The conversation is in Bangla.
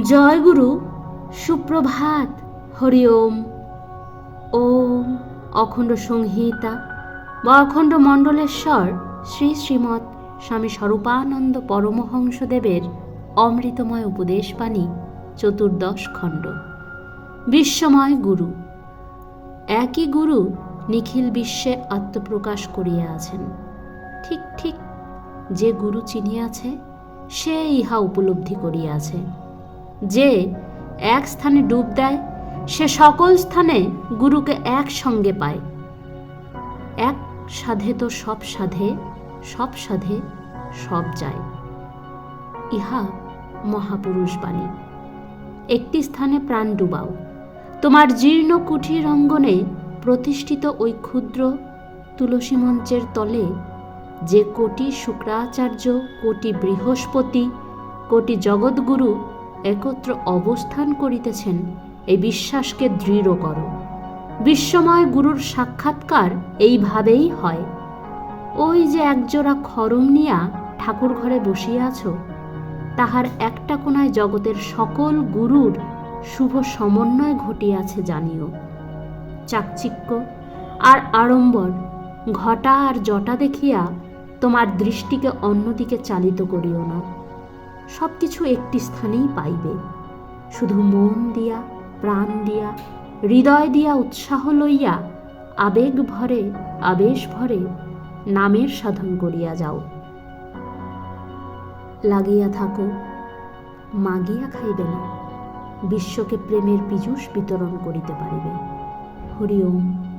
জয় গুরু সুপ্রভাত, হরি ওম। ওম অখণ্ড সংহিতা বা অখণ্ড মণ্ডলেশ্বর শ্রী শ্রীমৎ স্বামী স্বরূপানন্দ পরমহংসদেবের অমৃতময় উপদেশ উপদেশবাণী, চতুর্দশ খণ্ড। বিশ্বময় গুরু, একই গুরু নিখিল বিশ্বে আত্মপ্রকাশ করিয়া আছেন। ঠিক ঠিক যে গুরু চিনিয়াছে, সে ইহা উপলব্ধি করিয়াছে। যে এক স্থানে ডুব দেয়, সে সকল স্থানে গুরুকে একসঙ্গে পায়। এক সাধে তো সব সাধে সব সাধে সব যায়। ইহা মহাপুরুষ বাণী। একটি স্থানে প্রাণ ডুবাও। তোমার জীর্ণ কুঠির অঙ্গনে প্রতিষ্ঠিত ওই ক্ষুদ্র তুলসী মঞ্চের তলে যে কোটি শুক্রাচার্য, কোটি বৃহস্পতি, কোটি জগৎগুরু একত্র অবস্থান করিতেছেন এই বিশ্বাসকে দৃঢ় করো। বিশ্বময় গুরুর সাক্ষাৎকার এইভাবেই হয়। ওই যে একজোড়া খরম নিয়া ঠাকুর ঘরে বসিয়া আছো, তাহার একটা কোনায় জগতের সকল গুরুর শুভ সমন্বয় ঘটিয়াছে জানিও। চাকচিক্য আর আড়ম্বর ঘটা আর জটা দেখিয়া তোমার দৃষ্টিকে অন্যদিকে চালিত করিও না। সব কিছু একটি স্থানেই পাইবে। শুধু মন দিয়া, প্রাণ দিয়া, হৃদয় দিয়া উৎসাহ লইয়া আবেগ ভরে, আবেশ ভরে নামের সাধন করিয়া যাও। লাগিয়া থাকো, মাগিয়া খাইবে না, বিশ্বকে প্রেমের পীযুষ বিতরণ করিতে পারিবে। হরি ওম।